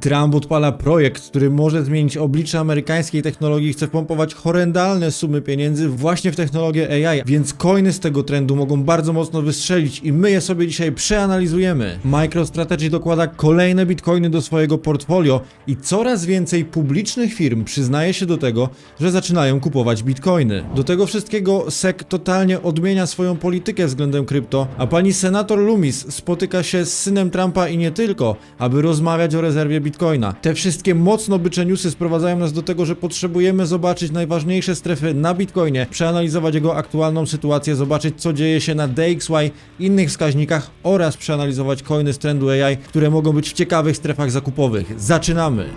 Trump odpala projekt, który może zmienić oblicze amerykańskiej technologii i chce pompować horrendalne sumy pieniędzy właśnie w technologię AI, więc coiny z tego trendu mogą bardzo mocno wystrzelić i my je sobie dzisiaj przeanalizujemy. MicroStrategy dokłada kolejne bitcoiny do swojego portfolio i coraz więcej publicznych firm przyznaje się do tego, że zaczynają kupować bitcoiny. Do tego wszystkiego SEC totalnie odmienia swoją politykę względem krypto, a pani senator Loomis spotyka się z synem Trumpa i nie tylko, aby rozmawiać o rezerwie bitcoina. Te wszystkie mocno bycze newsy sprowadzają nas do tego, że potrzebujemy zobaczyć najważniejsze strefy na bitcoinie, przeanalizować jego aktualną sytuację, zobaczyć co dzieje się na DXY, innych wskaźnikach oraz przeanalizować coiny z trendu AI, które mogą być w ciekawych strefach zakupowych. Zaczynamy!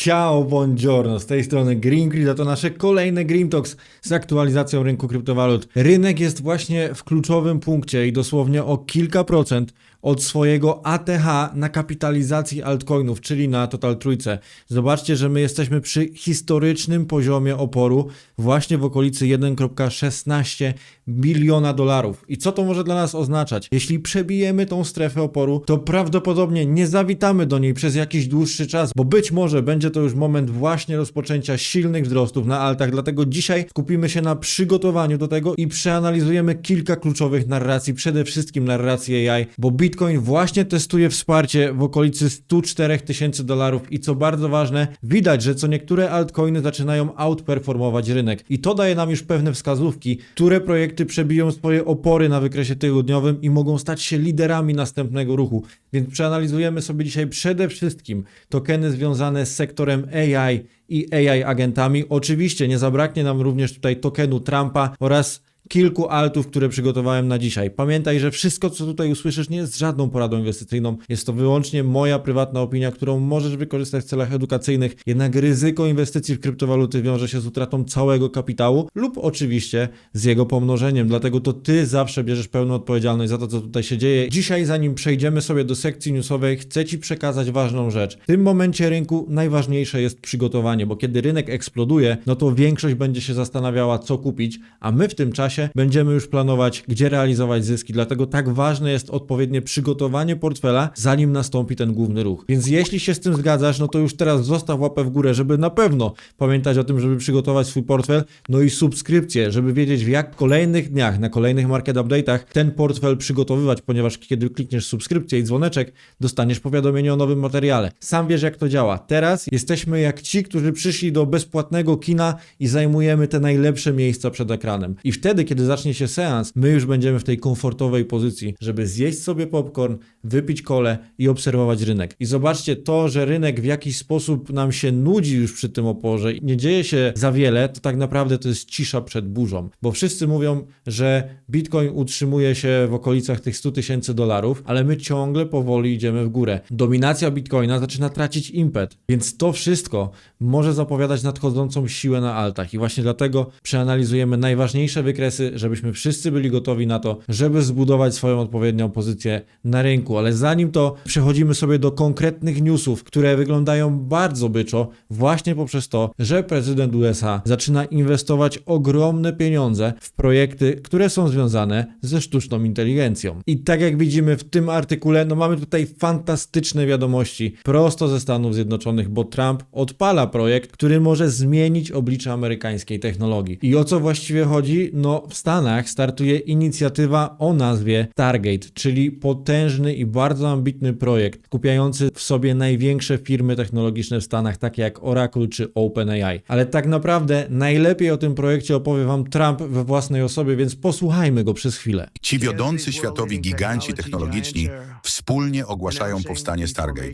Ciao, buongiorno, z tej strony Green Creed, a to nasze kolejne Green Talks z aktualizacją rynku kryptowalut. Rynek jest właśnie w kluczowym punkcie i dosłownie o kilka procent od swojego ATH na kapitalizacji altcoinów, czyli na Total Trójce. Zobaczcie, że my jesteśmy przy historycznym poziomie oporu właśnie w okolicy 1,16 biliona dolarów. I co to może dla nas oznaczać? Jeśli przebijemy tą strefę oporu, to prawdopodobnie nie zawitamy do niej przez jakiś dłuższy czas, bo być może będzie to już moment właśnie rozpoczęcia silnych wzrostów na altach. Dlatego dzisiaj skupimy się na przygotowaniu do tego i przeanalizujemy kilka kluczowych narracji, przede wszystkim narracji AI, bo Bitcoin właśnie testuje wsparcie w okolicy 104 tysięcy dolarów i co bardzo ważne, widać, że co niektóre altcoiny zaczynają outperformować rynek i to daje nam już pewne wskazówki, które projekty przebiją swoje opory na wykresie tygodniowym i mogą stać się liderami następnego ruchu. Więc przeanalizujemy sobie dzisiaj przede wszystkim tokeny związane z sektorem AI i AI agentami. Oczywiście nie zabraknie nam również tutaj tokenu Trumpa oraz kilku altów, które przygotowałem na dzisiaj. Pamiętaj, że wszystko, co tutaj usłyszysz, nie jest żadną poradą inwestycyjną. Jest to wyłącznie moja prywatna opinia, którą możesz wykorzystać w celach edukacyjnych. Jednak ryzyko inwestycji w kryptowaluty wiąże się z utratą całego kapitału lub oczywiście z jego pomnożeniem. Dlatego to ty zawsze bierzesz pełną odpowiedzialność za to, co tutaj się dzieje. Dzisiaj, zanim przejdziemy sobie do sekcji newsowej, chcę ci przekazać ważną rzecz. W tym momencie rynku najważniejsze jest przygotowanie, bo kiedy rynek eksploduje, no to większość będzie się zastanawiała, co kupić, a my w tym czasie będziemy już planować, gdzie realizować zyski. Dlatego tak ważne jest odpowiednie przygotowanie portfela, zanim nastąpi ten główny ruch. Więc jeśli się z tym zgadzasz, no to już teraz zostaw łapę w górę, żeby na pewno pamiętać o tym, żeby przygotować swój portfel, no i subskrypcję, żeby wiedzieć w jak kolejnych dniach, na kolejnych market update'ach ten portfel przygotowywać, ponieważ kiedy klikniesz subskrypcję i dzwoneczek, dostaniesz powiadomienie o nowym materiale. Sam wiesz jak to działa. Teraz jesteśmy jak ci, którzy przyszli do bezpłatnego kina i zajmujemy te najlepsze miejsca przed ekranem. I wtedy, kiedy zacznie się seans, my już będziemy w tej komfortowej pozycji, żeby zjeść sobie popcorn, wypić kole i obserwować rynek. I zobaczcie to, że rynek w jakiś sposób nam się nudzi już przy tym oporze i nie dzieje się za wiele, to tak naprawdę to jest cisza przed burzą. Bo wszyscy mówią, że Bitcoin utrzymuje się w okolicach tych 100 tysięcy dolarów, ale my ciągle powoli idziemy w górę. Dominacja Bitcoina zaczyna tracić impet, więc to wszystko może zapowiadać nadchodzącą siłę na altach. I właśnie dlatego przeanalizujemy najważniejsze wykresy, żebyśmy wszyscy byli gotowi na to, żeby zbudować swoją odpowiednią pozycję na rynku. Ale zanim to przechodzimy sobie do konkretnych newsów, które wyglądają bardzo byczo, właśnie poprzez to, że prezydent USA zaczyna inwestować ogromne pieniądze w projekty, które są związane ze sztuczną inteligencją. I tak jak widzimy w tym artykule, no mamy tutaj fantastyczne wiadomości prosto ze Stanów Zjednoczonych, bo Trump odpala projekt, który może zmienić oblicze amerykańskiej technologii. I o co właściwie chodzi? No w Stanach startuje inicjatywa o nazwie Stargate, czyli potężny i bardzo ambitny projekt, skupiający w sobie największe firmy technologiczne w Stanach, takie jak Oracle czy OpenAI. Ale tak naprawdę najlepiej o tym projekcie opowie wam Trump we własnej osobie, więc posłuchajmy go przez chwilę. Ci wiodący światowi giganci technologiczni wspólnie ogłaszają powstanie Stargate.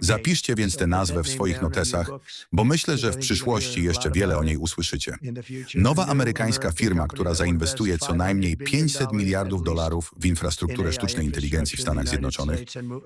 Zapiszcie więc tę nazwę w swoich notesach, bo myślę, że w przyszłości jeszcze wiele o niej usłyszycie. Nowa amerykańska firma, która zainwestuje co najmniej 500 miliardów dolarów w infrastrukturę sztucznej inteligencji w Stanach Zjednoczonych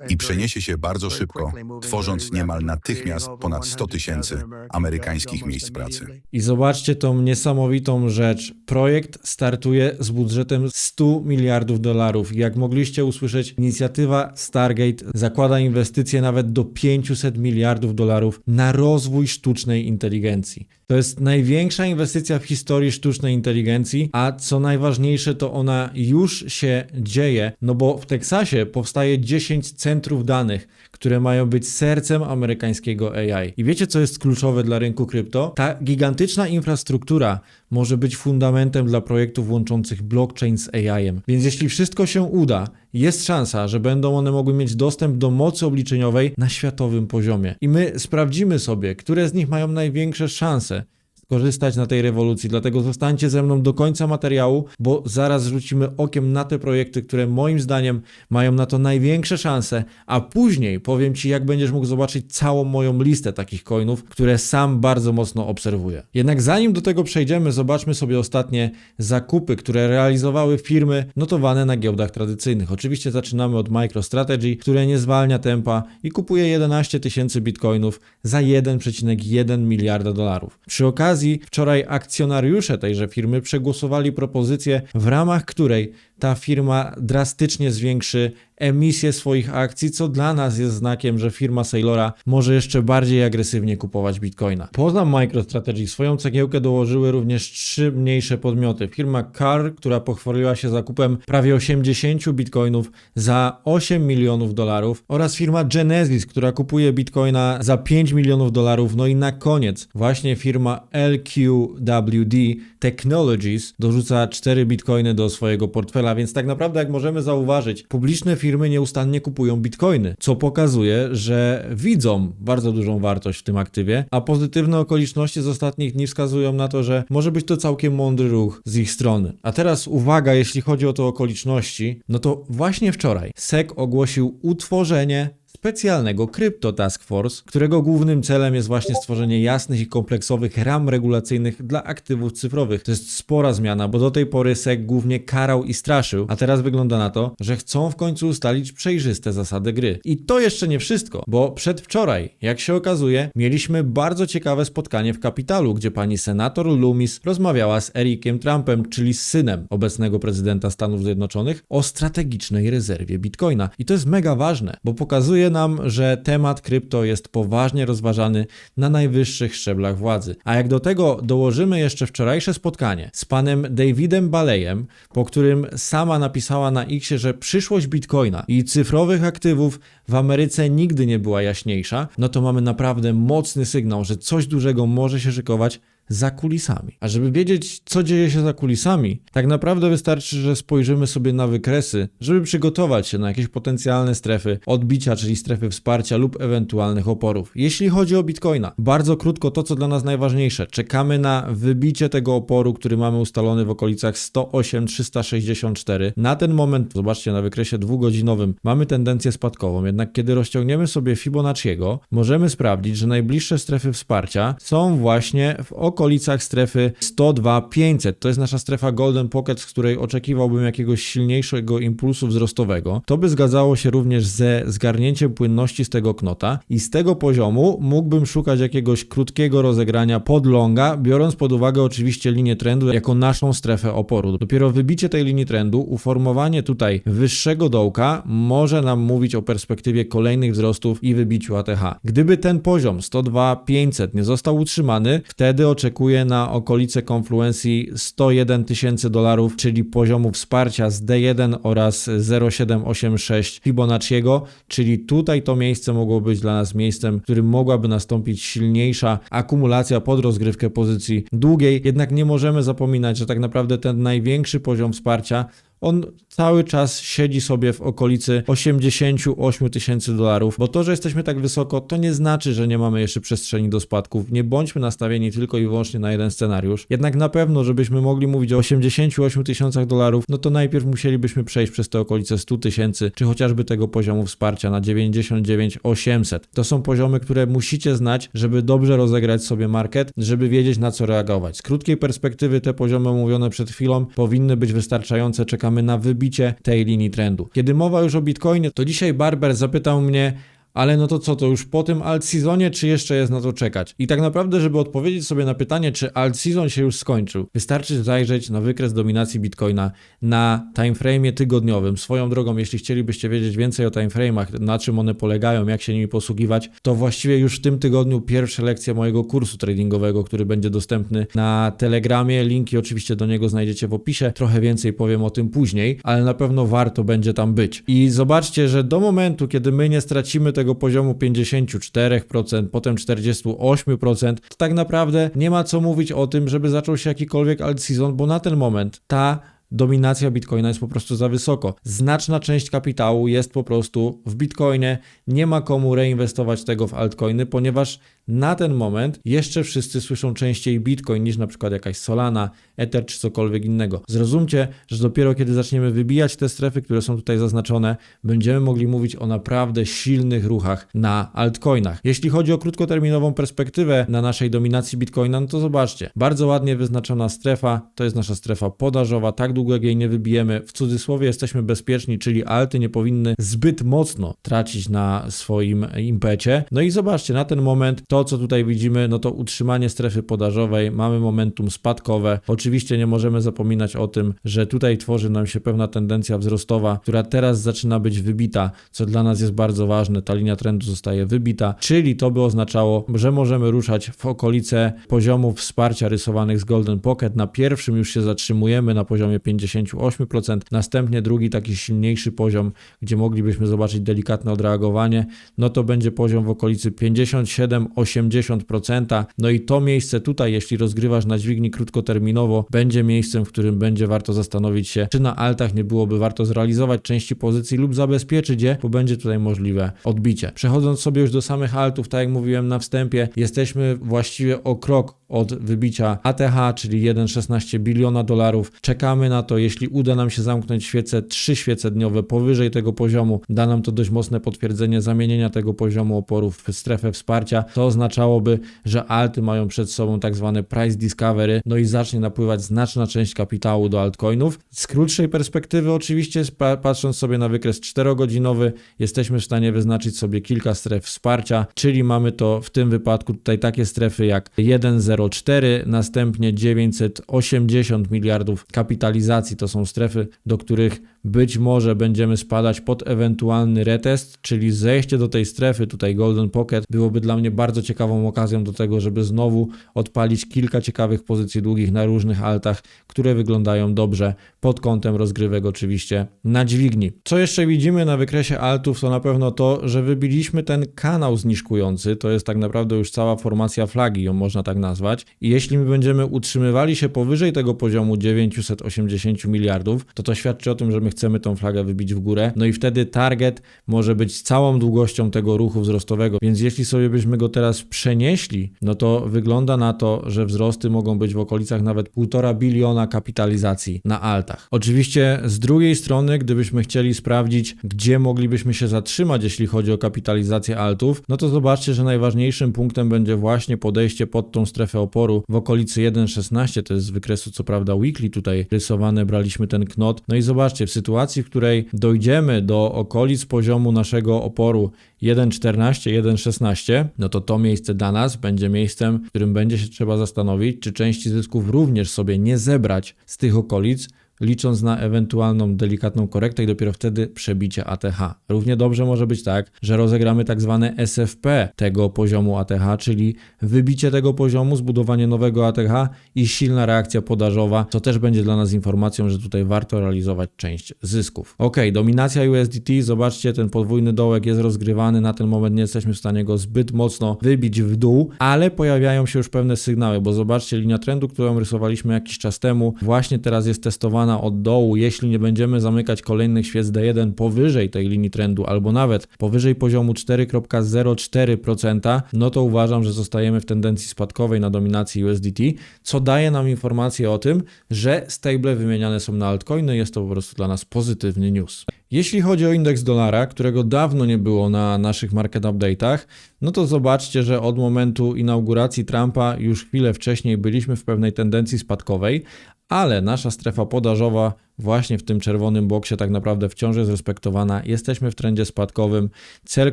i przeniesie się bardzo szybko, tworząc niemal natychmiast ponad 100 tysięcy amerykańskich miejsc pracy. I zobaczcie tą niesamowitą rzecz. Projekt startuje z budżetem 100 miliardów dolarów. Jak mogliście usłyszeć, inicjatywa Stargate zakłada inwestycje nawet do 500 miliardów dolarów na rozwój sztucznej inteligencji. To jest największa inwestycja w historii sztucznej inteligencji, a co najważniejsze, to ona już się dzieje, no bo w Teksasie powstaje 10 centrów danych, które mają być sercem amerykańskiego AI. I wiecie, co jest kluczowe dla rynku krypto? Ta gigantyczna infrastruktura może być fundamentem dla projektów łączących blockchain z AI-em. Więc jeśli wszystko się uda, jest szansa, że będą one mogły mieć dostęp do mocy obliczeniowej na światowym poziomie. I my sprawdzimy sobie, które z nich mają największe szanse skorzystać na tej rewolucji. Dlatego zostańcie ze mną do końca materiału, bo zaraz rzucimy okiem na te projekty, które moim zdaniem mają na to największe szanse, a później powiem Ci, jak będziesz mógł zobaczyć całą moją listę takich coinów, które sam bardzo mocno obserwuję. Jednak zanim do tego przejdziemy, zobaczmy sobie ostatnie zakupy, które realizowały firmy notowane na giełdach tradycyjnych. Oczywiście zaczynamy od MicroStrategy, które nie zwalnia tempa i kupuje 11 tysięcy bitcoinów za 1,1 miliarda dolarów. Przy okazji wczoraj akcjonariusze tejże firmy przegłosowali propozycję, w ramach której ta firma drastycznie zwiększy emisję swoich akcji, co dla nas jest znakiem, że firma Saylora może jeszcze bardziej agresywnie kupować bitcoina. Poza MicroStrategy swoją cegiełkę dołożyły również trzy mniejsze podmioty. Firma Car, która pochwaliła się zakupem prawie 80 bitcoinów za 8 milionów dolarów oraz firma Genesis, która kupuje bitcoina za 5 milionów dolarów. No i na koniec właśnie firma LQWD Technologies dorzuca 4 bitcoiny do swojego portfela, więc tak naprawdę jak możemy zauważyć, publiczne firmy nieustannie kupują bitcoiny, co pokazuje, że widzą bardzo dużą wartość w tym aktywie, a pozytywne okoliczności z ostatnich dni wskazują na to, że może być to całkiem mądry ruch z ich strony. A teraz uwaga, jeśli chodzi o te okoliczności, no to właśnie wczoraj SEC ogłosił utworzenie specjalnego Crypto Task Force, którego głównym celem jest właśnie stworzenie jasnych i kompleksowych ram regulacyjnych dla aktywów cyfrowych. To jest spora zmiana, bo do tej pory SEC głównie karał i straszył, a teraz wygląda na to, że chcą w końcu ustalić przejrzyste zasady gry. I to jeszcze nie wszystko, bo przedwczoraj, jak się okazuje, mieliśmy bardzo ciekawe spotkanie w kapitalu, gdzie pani senator Loomis rozmawiała z Ericiem Trumpem, czyli z synem obecnego prezydenta Stanów Zjednoczonych, o strategicznej rezerwie bitcoina. I to jest mega ważne, bo pokazuje nam, że temat krypto jest poważnie rozważany na najwyższych szczeblach władzy. A jak do tego dołożymy jeszcze wczorajsze spotkanie z panem Davidem Balejem, po którym sama napisała na Xie, że przyszłość bitcoina i cyfrowych aktywów w Ameryce nigdy nie była jaśniejsza, no to mamy naprawdę mocny sygnał, że coś dużego może się szykować za kulisami. A żeby wiedzieć, co dzieje się za kulisami, tak naprawdę wystarczy, że spojrzymy sobie na wykresy, żeby przygotować się na jakieś potencjalne strefy odbicia, czyli strefy wsparcia lub ewentualnych oporów. Jeśli chodzi o Bitcoina, bardzo krótko to, co dla nas najważniejsze. Czekamy na wybicie tego oporu, który mamy ustalony w okolicach 108-364. Na ten moment, zobaczcie na wykresie dwugodzinowym, mamy tendencję spadkową, jednak kiedy rozciągniemy sobie Fibonacciego, możemy sprawdzić, że najbliższe strefy wsparcia są właśnie w okolicach strefy 102-500. To jest nasza strefa Golden Pocket, z której oczekiwałbym jakiegoś silniejszego impulsu wzrostowego. To by zgadzało się również ze zgarnięciem płynności z tego knota i z tego poziomu mógłbym szukać jakiegoś krótkiego rozegrania pod longa, biorąc pod uwagę oczywiście linię trendu jako naszą strefę oporu. Dopiero wybicie tej linii trendu, uformowanie tutaj wyższego dołka może nam mówić o perspektywie kolejnych wzrostów i wybiciu ATH. Gdyby ten poziom 102-500 nie został utrzymany, wtedy oczekuję na okolice konfluencji 101 tysięcy dolarów, czyli poziomu wsparcia z D1 oraz 0786 Fibonacciego, czyli tutaj to miejsce mogło być dla nas miejscem, w którym mogłaby nastąpić silniejsza akumulacja pod rozgrywkę pozycji długiej, jednak nie możemy zapominać, że tak naprawdę ten największy poziom wsparcia on cały czas siedzi sobie w okolicy 88 tysięcy dolarów, bo to, że jesteśmy tak wysoko, to nie znaczy, że nie mamy jeszcze przestrzeni do spadków. Nie bądźmy nastawieni tylko i wyłącznie na jeden scenariusz. Jednak na pewno, żebyśmy mogli mówić o 88 tysiącach dolarów, no to najpierw musielibyśmy przejść przez te okolice 100 tysięcy, czy chociażby tego poziomu wsparcia na 99 800. To są poziomy, które musicie znać, żeby dobrze rozegrać sobie market, żeby wiedzieć na co reagować. Z krótkiej perspektywy te poziomy omówione przed chwilą powinny być wystarczające. Czekamy na wybicie tej linii trendu. Kiedy mowa już o Bitcoinie, to dzisiaj Barber zapytał mnie, Ale no to co, to już po tym alt seasonie, czy jeszcze jest na to czekać? I tak naprawdę, żeby odpowiedzieć sobie na pytanie, czy alt season się już skończył, wystarczy zajrzeć na wykres dominacji Bitcoina na timeframe tygodniowym. Swoją drogą, jeśli chcielibyście wiedzieć więcej o timeframe'ach, na czym one polegają, jak się nimi posługiwać, to właściwie już w tym tygodniu pierwsze lekcje mojego kursu tradingowego, który będzie dostępny na Telegramie. Linki oczywiście do niego znajdziecie w opisie. Trochę więcej powiem o tym później, ale na pewno warto będzie tam być. I zobaczcie, że do momentu, kiedy my nie stracimy tego poziomu 54%, potem 48%, to tak naprawdę nie ma co mówić o tym, żeby zaczął się jakikolwiek alt season, bo na ten moment ta dominacja Bitcoina jest po prostu za wysoko. Znaczna część kapitału jest po prostu w Bitcoinie. Nie ma komu reinwestować tego w altcoiny, ponieważ na ten moment jeszcze wszyscy słyszą częściej Bitcoin niż na przykład jakaś Solana, Ether czy cokolwiek innego. Zrozumcie, że dopiero kiedy zaczniemy wybijać te strefy, które są tutaj zaznaczone, będziemy mogli mówić o naprawdę silnych ruchach na altcoinach. Jeśli chodzi o krótkoterminową perspektywę na naszej dominacji Bitcoina, no to zobaczcie, bardzo ładnie wyznaczona strefa, to jest nasza strefa podażowa, tak długo jak jej nie wybijemy, w cudzysłowie jesteśmy bezpieczni, czyli alty nie powinny zbyt mocno tracić na swoim impecie. No i zobaczcie, na ten moment to, co tutaj widzimy, no to utrzymanie strefy podażowej, mamy momentum spadkowe. Oczywiście nie możemy zapominać o tym, że tutaj tworzy nam się pewna tendencja wzrostowa, która teraz zaczyna być wybita, co dla nas jest bardzo ważne. Ta linia trendu zostaje wybita, czyli to by oznaczało, że możemy ruszać w okolice poziomów wsparcia rysowanych z Golden Pocket. Na pierwszym już się zatrzymujemy na poziomie 58%, następnie drugi taki silniejszy poziom, gdzie moglibyśmy zobaczyć delikatne odreagowanie, no to będzie poziom w okolicy 57-80%. No i to miejsce tutaj, jeśli rozgrywasz na dźwigni krótkoterminowo, będzie miejscem, w którym będzie warto zastanowić się, czy na altach nie byłoby warto zrealizować części pozycji lub zabezpieczyć je, bo będzie tutaj możliwe odbicie. Przechodząc sobie już do samych altów, tak jak mówiłem na wstępie, jesteśmy właściwie o krok od wybicia ATH, czyli 1,16 biliona dolarów. Czekamy na to, jeśli uda nam się zamknąć świece, trzy świece dniowe powyżej tego poziomu, da nam to dość mocne potwierdzenie zamienienia tego poziomu oporów w strefę wsparcia. To oznaczałoby, że alty mają przed sobą tak zwane price discovery, no i zacznie napływać znaczna część kapitału do altcoinów. Z krótszej perspektywy oczywiście, pa- patrząc sobie na wykres 4-godzinowy, jesteśmy w stanie wyznaczyć sobie kilka stref wsparcia, czyli mamy to w tym wypadku tutaj takie strefy jak 1,04, następnie 980 miliardów kapitalizacji. To są strefy, do których być może będziemy spadać pod ewentualny retest, czyli zejście do tej strefy, tutaj Golden Pocket, byłoby dla mnie bardzo ciekawą okazją do tego, żeby znowu odpalić kilka ciekawych pozycji długich na różnych altach, które wyglądają dobrze pod kątem rozgrywek oczywiście na dźwigni. Co jeszcze widzimy na wykresie altów, to na pewno to, że wybiliśmy ten kanał zniżkujący, to jest tak naprawdę już cała formacja flagi, ją można tak nazwać i jeśli my będziemy utrzymywali się powyżej tego poziomu 980 miliardów, to to świadczy o tym, że my chcemy tą flagę wybić w górę, no i wtedy target może być całą długością tego ruchu wzrostowego, więc jeśli sobie byśmy go teraz przenieśli, no to wygląda na to, że wzrosty mogą być w okolicach nawet 1,5 biliona kapitalizacji na altach. Oczywiście z drugiej strony, gdybyśmy chcieli sprawdzić, gdzie moglibyśmy się zatrzymać, jeśli chodzi o kapitalizację altów, no to zobaczcie, że najważniejszym punktem będzie właśnie podejście pod tą strefę oporu w okolicy 1,16, to jest z wykresu co prawda weekly tutaj rysowane, braliśmy ten knot, no i zobaczcie, w sytuacji, w której dojdziemy do okolic poziomu naszego oporu 1,14, 1,16, no to to miejsce dla nas będzie miejscem, w którym będzie się trzeba zastanowić, czy części zysków również sobie nie zebrać z tych okolic, licząc na ewentualną delikatną korektę i dopiero wtedy przebicie ATH. Równie dobrze może być tak, że rozegramy tak zwane SFP tego poziomu ATH, czyli wybicie tego poziomu, zbudowanie nowego ATH i silna reakcja podażowa, co też będzie dla nas informacją, że tutaj warto realizować część zysków. Ok, dominacja USDT, zobaczcie, ten podwójny dołek jest rozgrywany, na ten moment nie jesteśmy w stanie go zbyt mocno wybić w dół, ale pojawiają się już pewne sygnały, bo zobaczcie, linia trendu, którą rysowaliśmy jakiś czas temu, właśnie teraz jest testowana od dołu. Jeśli nie będziemy zamykać kolejnych świec D1 powyżej tej linii trendu, albo nawet powyżej poziomu 4,04%, no to uważam, że zostajemy w tendencji spadkowej na dominacji USDT, co daje nam informację o tym, że stable wymieniane są na altcoiny. Jest to po prostu dla nas pozytywny news. Jeśli chodzi o indeks dolara, którego dawno nie było na naszych market update'ach, no to zobaczcie, że od momentu inauguracji Trumpa już chwilę wcześniej byliśmy w pewnej tendencji spadkowej, ale nasza strefa podażowa właśnie w tym czerwonym boksie tak naprawdę wciąż jest respektowana. Jesteśmy w trendzie spadkowym. Cel,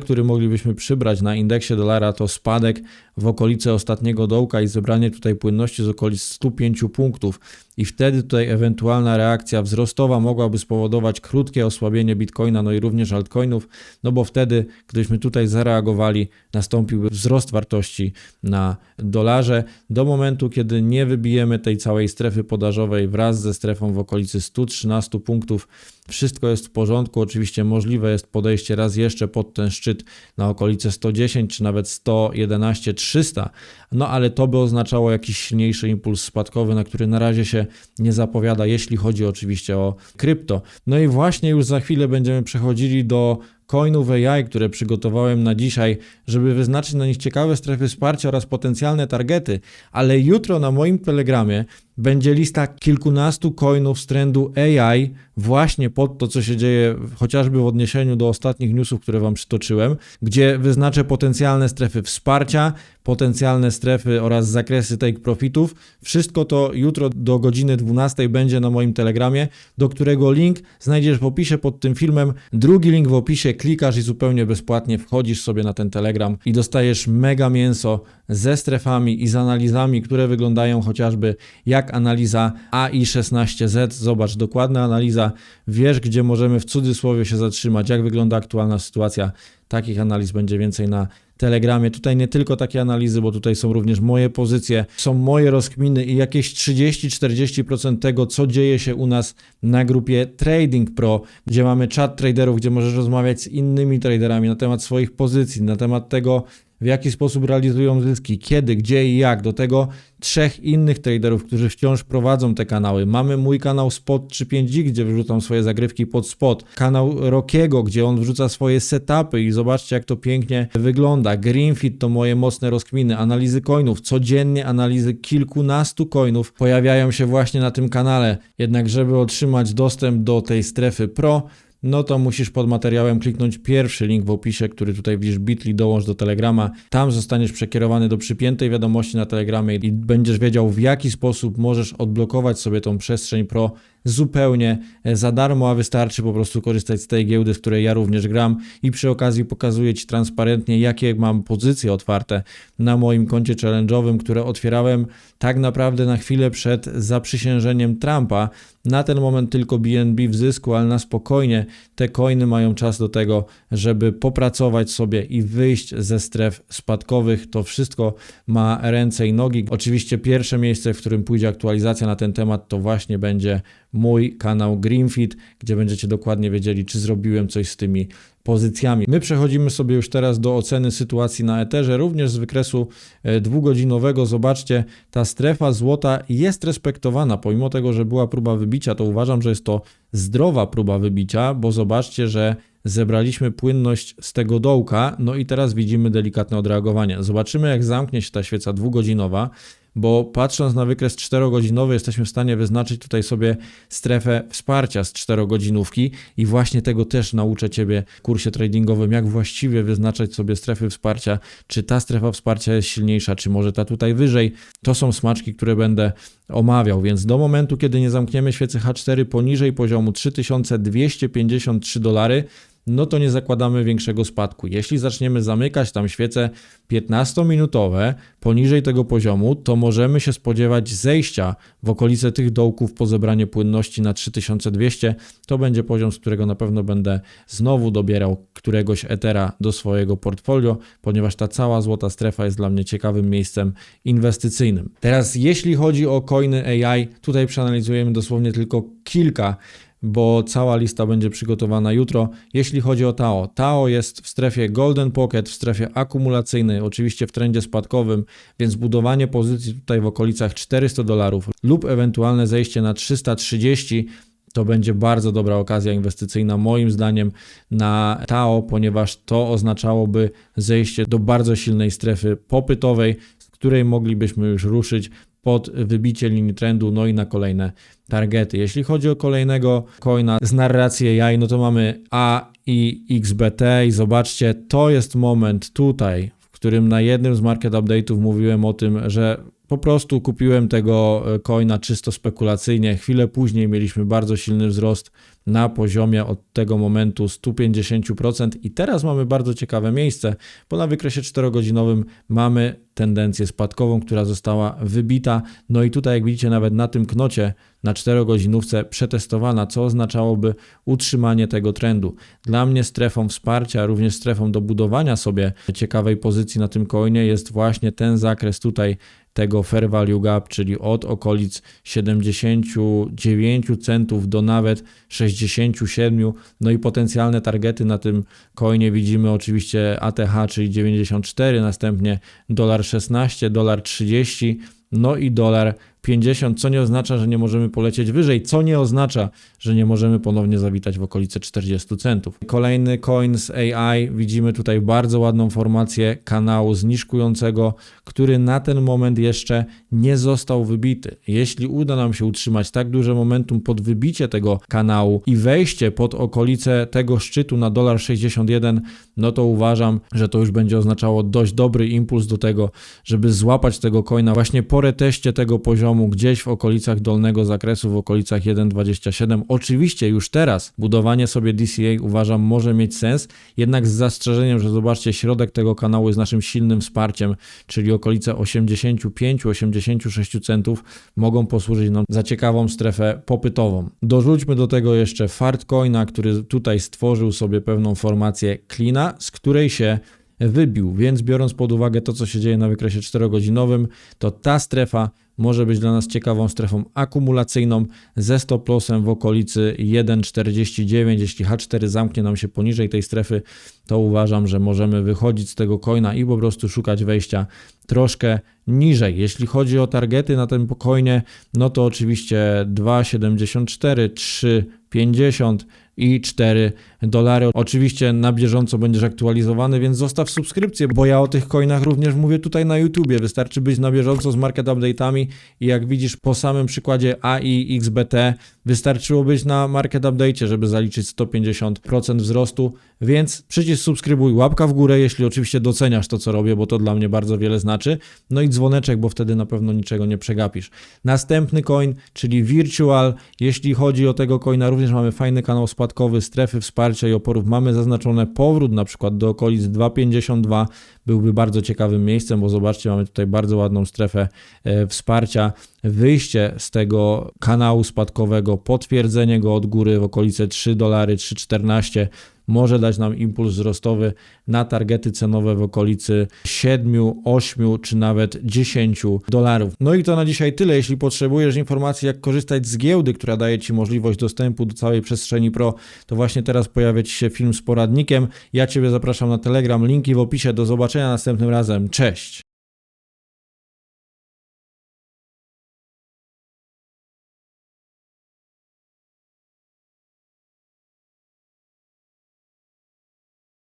który moglibyśmy przybrać na indeksie dolara to spadek w okolice ostatniego dołka i zebranie tutaj płynności z okolic 105 punktów i wtedy tutaj ewentualna reakcja wzrostowa mogłaby spowodować krótkie osłabienie Bitcoina, no i również altcoinów, no bo wtedy, gdybyśmy tutaj zareagowali, nastąpiłby wzrost wartości na dolarze do momentu, kiedy nie wybijemy tej całej strefy podażowej wraz ze strefą w okolicy 113 punktów. Wszystko jest w porządku. Oczywiście możliwe jest podejście raz jeszcze pod ten szczyt na okolice 110 czy nawet 111 300. No ale to by oznaczało jakiś silniejszy impuls spadkowy, na który na razie się nie zapowiada, jeśli chodzi oczywiście o krypto. No i właśnie już za chwilę będziemy przechodzili do coinów AI, które przygotowałem na dzisiaj, żeby wyznaczyć na nich ciekawe strefy wsparcia oraz potencjalne targety, ale jutro na moim telegramie będzie lista kilkunastu coinów z trendu AI właśnie pod to, co się dzieje chociażby w odniesieniu do ostatnich newsów, które Wam przytoczyłem, gdzie wyznaczę potencjalne strefy wsparcia, potencjalne strefy oraz zakresy take profitów. Wszystko to jutro do godziny 12 będzie na moim telegramie, do którego link znajdziesz w opisie pod tym filmem. Drugi link w opisie, klikasz i zupełnie bezpłatnie wchodzisz sobie na ten telegram i dostajesz mega mięso ze strefami i z analizami, które wyglądają chociażby jak analiza AI16Z. Zobacz, dokładna analiza, wiesz gdzie możemy w cudzysłowie się zatrzymać, jak wygląda aktualna sytuacja. Takich analiz będzie więcej na Telegramie. Tutaj nie tylko takie analizy, bo tutaj są również moje pozycje, są moje rozkminy i jakieś 30-40% tego, co dzieje się u nas na grupie Trading Pro, gdzie mamy chat traderów, gdzie możesz rozmawiać z innymi traderami na temat swoich pozycji, na temat tego, w jaki sposób realizują zyski, kiedy, gdzie i jak. Do tego trzech innych traderów, którzy wciąż prowadzą te kanały. Mamy mój kanał Spot 3.5G, gdzie wrzucam swoje zagrywki pod spot. Kanał Rokiego, gdzie on wrzuca swoje setupy i zobaczcie jak to pięknie wygląda. Greenfit to moje mocne rozkminy, analizy coinów. Codziennie analizy kilkunastu coinów pojawiają się właśnie na tym kanale. Jednak żeby otrzymać dostęp do tej strefy Pro, no to musisz pod materiałem kliknąć pierwszy link w opisie, który tutaj widzisz bit.ly, dołącz do Telegrama. Tam zostaniesz przekierowany do przypiętej wiadomości na Telegramie i będziesz wiedział w jaki sposób możesz odblokować sobie tą przestrzeń Pro zupełnie za darmo, a wystarczy po prostu korzystać z tej giełdy, z której ja również gram i przy okazji pokazuję Ci transparentnie, jakie mam pozycje otwarte na moim koncie challenge'owym, które otwierałem tak naprawdę na chwilę przed zaprzysiężeniem Trumpa. Na ten moment tylko BNB w zysku, ale na spokojnie te coiny mają czas do tego, żeby popracować sobie i wyjść ze stref spadkowych. To wszystko ma ręce i nogi. Oczywiście pierwsze miejsce, w którym pójdzie aktualizacja na ten temat, to właśnie będzie mój kanał Greenfit, gdzie będziecie dokładnie wiedzieli, czy zrobiłem coś z tymi pozycjami. My przechodzimy sobie już teraz do oceny sytuacji na Etherze, również z wykresu e, dwugodzinowego. Zobaczcie, ta strefa złota jest respektowana, pomimo tego, że była próba wybicia, to uważam, że jest to zdrowa próba wybicia, bo zobaczcie, że zebraliśmy płynność z tego dołka, no i teraz widzimy delikatne odreagowanie. Zobaczymy, jak zamknie się ta świeca dwugodzinowa bo patrząc na wykres 4-godzinowy, jesteśmy w stanie wyznaczyć tutaj sobie strefę wsparcia z 4-godzinówki i właśnie tego też nauczę Ciebie w kursie tradingowym, jak właściwie wyznaczać sobie strefy wsparcia, czy ta strefa wsparcia jest silniejsza, czy może ta tutaj wyżej. To są smaczki, które będę omawiał, więc do momentu, kiedy nie zamkniemy świecy H4 poniżej poziomu 3253 dolary, no to nie zakładamy większego spadku. Jeśli zaczniemy zamykać tam świece 15-minutowe poniżej tego poziomu, to możemy się spodziewać zejścia w okolice tych dołków po zebranie płynności na 3200. To będzie poziom, z którego na pewno będę znowu dobierał któregoś Ethera do swojego portfolio, ponieważ ta cała złota strefa jest dla mnie ciekawym miejscem inwestycyjnym. Teraz jeśli chodzi o coiny AI, tutaj przeanalizujemy dosłownie tylko kilka bo cała lista będzie przygotowana jutro. Jeśli chodzi o TAO, TAO jest w strefie Golden Pocket, w strefie akumulacyjnej, oczywiście w trendzie spadkowym, więc budowanie pozycji tutaj w okolicach 400 dolarów lub ewentualne zejście na 330 to będzie bardzo dobra okazja inwestycyjna, moim zdaniem, na TAO, ponieważ to oznaczałoby zejście do bardzo silnej strefy popytowej, z której moglibyśmy już ruszyć pod wybicie linii trendu, no i na kolejne targety. Jeśli chodzi o kolejnego coina z narracji AI, no to mamy A i XBT i zobaczcie, to jest moment tutaj, w którym na jednym z market update'ów mówiłem o tym, że po prostu kupiłem tego coina czysto spekulacyjnie. Chwilę później mieliśmy bardzo silny wzrost na poziomie od tego momentu 150% i teraz mamy bardzo ciekawe miejsce, bo na wykresie 4-godzinowym mamy tendencję spadkową, która została wybita. No i tutaj jak widzicie nawet na tym knocie na 4-godzinówce przetestowana, co oznaczałoby utrzymanie tego trendu. Dla mnie strefą wsparcia, również strefą do budowania sobie ciekawej pozycji na tym coinie jest właśnie ten zakres tutaj tego fair value gap, czyli od okolic 79 centów do nawet 67. No i potencjalne targety na tym coinie widzimy oczywiście ATH, czyli 94, następnie dolar 16, dolar 30, no i dolar 50, co nie oznacza, że nie możemy polecieć wyżej, co nie oznacza, że nie możemy ponownie zawitać w okolice 40 centów. Kolejny coin z AI, widzimy tutaj bardzo ładną formację kanału zniżkującego, który na ten moment jeszcze nie został wybity. Jeśli uda nam się utrzymać tak duże momentum pod wybicie tego kanału i wejście pod okolice tego szczytu na dolar 61, no to uważam, że to już będzie oznaczało dość dobry impuls do tego, żeby złapać tego coina właśnie po reteście tego poziomu gdzieś w okolicach dolnego zakresu, w okolicach 1.27. Oczywiście już teraz budowanie sobie DCA uważam może mieć sens, jednak z zastrzeżeniem, że zobaczcie, środek tego kanału jest naszym silnym wsparciem, czyli okolice 85-86 centów mogą posłużyć nam za ciekawą strefę popytową. Dorzućmy do tego jeszcze Fartcoina, który tutaj stworzył sobie pewną formację cleana, z której się wybił, więc biorąc pod uwagę to, co się dzieje na wykresie 4-godzinowym, to ta strefa może być dla nas ciekawą strefą akumulacyjną ze stop lossem w okolicy 1,49. Jeśli H4 zamknie nam się poniżej tej strefy, to uważam, że możemy wychodzić z tego coina i po prostu szukać wejścia troszkę niżej. Jeśli chodzi o targety na tym coinie, no to oczywiście 2,74, 3,50 i 4 dolary. Oczywiście na bieżąco będziesz aktualizowany, więc zostaw subskrypcję, bo ja o tych coinach również mówię tutaj na YouTubie. Wystarczy być na bieżąco z market update'ami i jak widzisz po samym przykładzie AI XBT wystarczyło być na market update, żeby zaliczyć 150% wzrostu, więc przycisk subskrybuj, łapka w górę, jeśli oczywiście doceniasz to, co robię, bo to dla mnie bardzo wiele znaczy. No i dzwoneczek, bo wtedy na pewno niczego nie przegapisz. Następny coin, czyli Virtual. Jeśli chodzi o tego coina, również mamy fajny kanał spadkowy, strefy wsparcia i oporów. Mamy zaznaczone powrót na przykład do okolic 2,52. Byłby bardzo ciekawym miejscem, bo zobaczcie, mamy tutaj bardzo ładną strefę e, wsparcia. Wyjście z tego kanału spadkowego, potwierdzenie go od góry w okolice 3 dolary, 3,14 może dać nam impuls wzrostowy na targety cenowe w okolicy 7, 8 czy nawet 10 dolarów. No i to na dzisiaj tyle. Jeśli potrzebujesz informacji, jak korzystać z giełdy, która daje Ci możliwość dostępu do całej przestrzeni Pro, to właśnie teraz pojawia Ci się film z poradnikiem. Ja Ciebie zapraszam na Telegram, linki w opisie. Do zobaczenia następnym razem. Cześć!